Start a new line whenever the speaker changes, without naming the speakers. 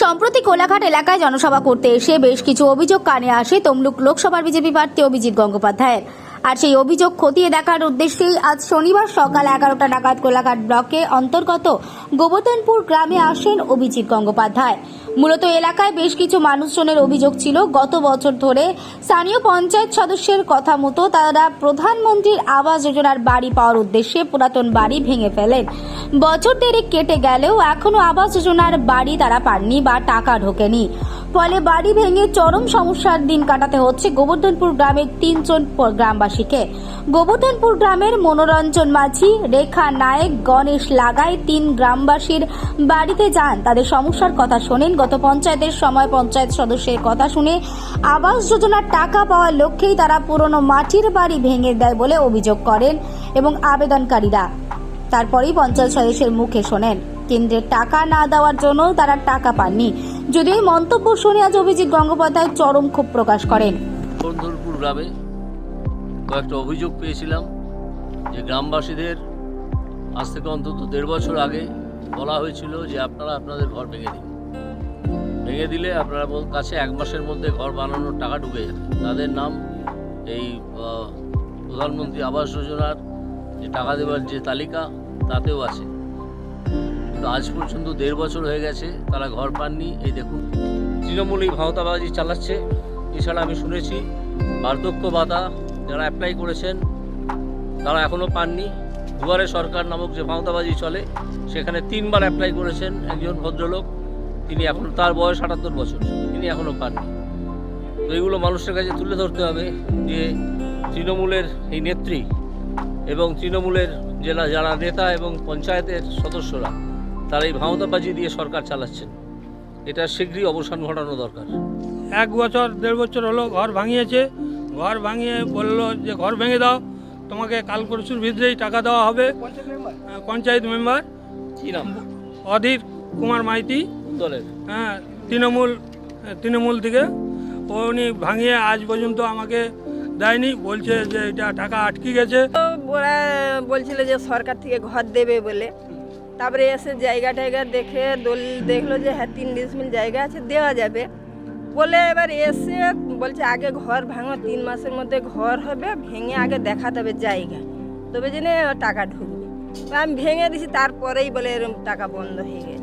সম্প্রতি কোলাঘাট এলাকায় জনসভা করতে এসে বেশ কিছু অভিযোগ কানে আসে তমলুক লোকসভার বিজেপি প্রার্থী অভিজিৎ গঙ্গোপাধ্যায়ের। আর সেই অভিযোগ খতিয়ে দেখার উদ্দেশ্যেই আজ শনিবার সকাল এগারোটা নাগাদ কোলাঘাট ব্লকে অন্তর্গত গোবর্ধনপুর গ্রামে আসেন অভিজিৎ গঙ্গোপাধ্যায়। মূলত এলাকায় বেশ কিছু মানুষজনের অভিযোগ ছিল, গত বছর ধরে স্থানীয় পঞ্চায়েত সদস্যের কথা মতো তারা প্রধানমন্ত্রীর আবাস যোজনার বাড়ি পাওয়ার উদ্দেশ্যে পুরাতন বাড়ি ভেঙে ফেলেন। বছর দেড়েক কেটে গেলেও এখনও আবাস যোজনার বাড়ি তারা পাননি বা টাকা ঢোকেনি। ফলে বাড়ি ভেঙে চরম সমস্যার দিন কাটাতে হচ্ছে গোবর্ধনপুর গ্রামের তিনজন গ্রামবাসীকে। গোবর্ধনপুর গ্রামের মনোরঞ্জন মাঝি, রেখা নায়েক, গণেশ লাগাই তিন গ্রামবাসীর বাড়িতে যান। তাদের সমস্যার কথা শোনেন। গত পঞ্চায়েতের সময় পঞ্চায়েত সদস্যের কথা শুনে আবাস যোজনার টাকা পাওয়ার লক্ষ্যেই তারা পুরনো মাটির বাড়ি ভেঙে দেয় বলে অভিযোগ করেন এবং আবেদনকারীরা। তারপরেই পঞ্চায়েত সদস্যের মুখে শোনেন। কেন্দ্রের টাকা না দেওয়ার জন্য তারা টাকা পাননি। যদিও এই মন্তব্য শুনে আজ অভিজিৎ গঙ্গোপাধ্যায় চরম ক্ষোভ প্রকাশ করেন।
বন্ধুরপুর গ্রামে কয়েকটা অভিযোগ পেয়েছিলাম যে গ্রামবাসীদের আজ থেকে অন্তত দেড় বছর আগে বলা হয়েছিল যে আপনারা আপনাদের ঘর ভেঙে দিন। ভেঙে দিলে আপনারা কাছে এক মাসের মধ্যে ঘর বানানোর টাকা ঢুকে যাবে। তাদের নাম এই প্রধানমন্ত্রী আবাস যোজনার যে টাকা দেওয়ার যে তালিকা, তাতেও আছে। কিন্তু আজ পর্যন্ত দেড় বছর হয়ে গেছে তারা ঘর পাননি। এই দেখুন, তৃণমূল এই ভাওতাবাজি চালাচ্ছে। এছাড়া আমি শুনেছি বার্ধক্য ভাতা যারা অ্যাপ্লাই করেছেন, তারা এখনও পাননি। দুয়ারে সরকার নামক যে ভাওতাবাজি চলে, সেখানে তিনবার অ্যাপ্লাই করেছেন একজন ভদ্রলোক। তিনি এখন, তার বয়স আটাত্তর বছর, তিনি এখনও পাননি। তো এইগুলো মানুষের কাছে তুলে ধরতে হবে যে তৃণমূলের এই নেত্রী এবং তৃণমূলের জেলা, যারা নেতা এবং পঞ্চায়েতের সদস্যরা তারা এই ভাওতাবাজি দিয়ে সরকার চালাচ্ছেন। এটা শীঘ্রই অবসান ঘটানো দরকার।
এক বছর দেড় বছর হলো ঘর ভাঙিয়েছে। ঘর ভাঙিয়ে বলল যে ঘর ভেঙে দাও। তোমাকে কাল পরশুর ভিতরেই টাকা দেওয়া হবে। পঞ্চায়েত মেম্বার?
কি নাম?
অধীর কুমার মাইতি।
দলের?
হ্যাঁ তৃণমূল তৃণমূল থেকে ও উনি ভাঙিয়ে আজ পর্যন্ত আমাকে দেয়নি। বলছে যে এটা টাকা আটকে গেছে।
তো ওরা বলছিল যে সরকার থেকে ঘর দেবে বলে। তারপরে এসে জায়গা টায়গা দেখে দল দেখল যে হ্যাঁ তিন ডিসমিল জায়গা আছে, দেওয়া যাবে। বলে এবার এসে বলছে, আগে ঘর ভাঙো, তিন মাসের মধ্যে ঘর হবে, ভেঙে আগে দেখাতে হবে জায়গা। তবে জেনে টাকা ঢুকবে। আমি ভেঙে দিছি, তারপরেই বলে এরম টাকা বন্ধ হয়ে গেছে।